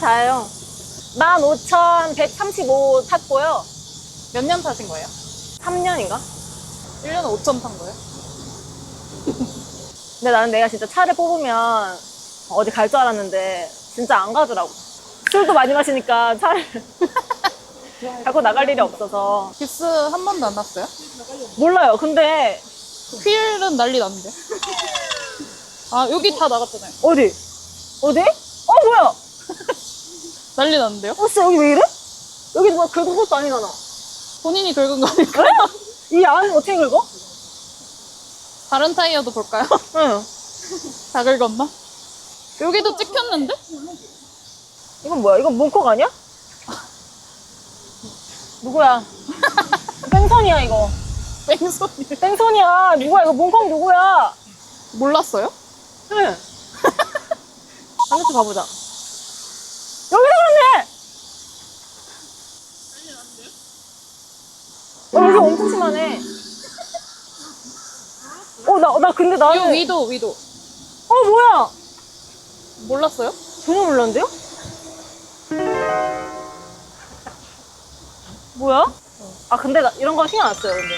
다예요. 15,135 탔고요. 몇 년 타신 거예요? 3년인가? 1년에 5천 탄 거예요? 근데 나는 내가 진짜 차를 뽑으면 어디 갈 줄 알았는데 진짜 안 가더라고. 술도 많이 마시니까 차를 갖고 나갈 일이 없어서. 기스 한 번도 안 났어요? 몰라요. 근데 휠은 난리 났는데. 아, 여기 다 나갔잖아요. 어디? 어디? 어, 뭐야? 난리 났는데요? 어, 진짜 여기 왜 이래? 여기 뭐 긁은 것도 아니잖아. 본인이 긁은 거 아닐까? 그래? 이안 어떻게 긁어? 다른 타이어도 볼까요? 응. 다 긁었나? 여기도 찍혔는데? 이건 뭐야? 이건 몽콕 아니야? 누구야? 뺑선이야, 이거. 뺑소니. 뺑선이야. 누구야? 이거 몽콕 누구야? 몰랐어요? 응. 반대쪽 가보자. 여기서 그렇네! 어, 여기 엄청 심하네. 어, 나, 나 근데 이 나는. 위도, 위도. 어, 뭐야? 몰랐어요? 전혀 몰랐는데요? 뭐야? 아, 근데 나 이런 거 신경 안 써요, 근데.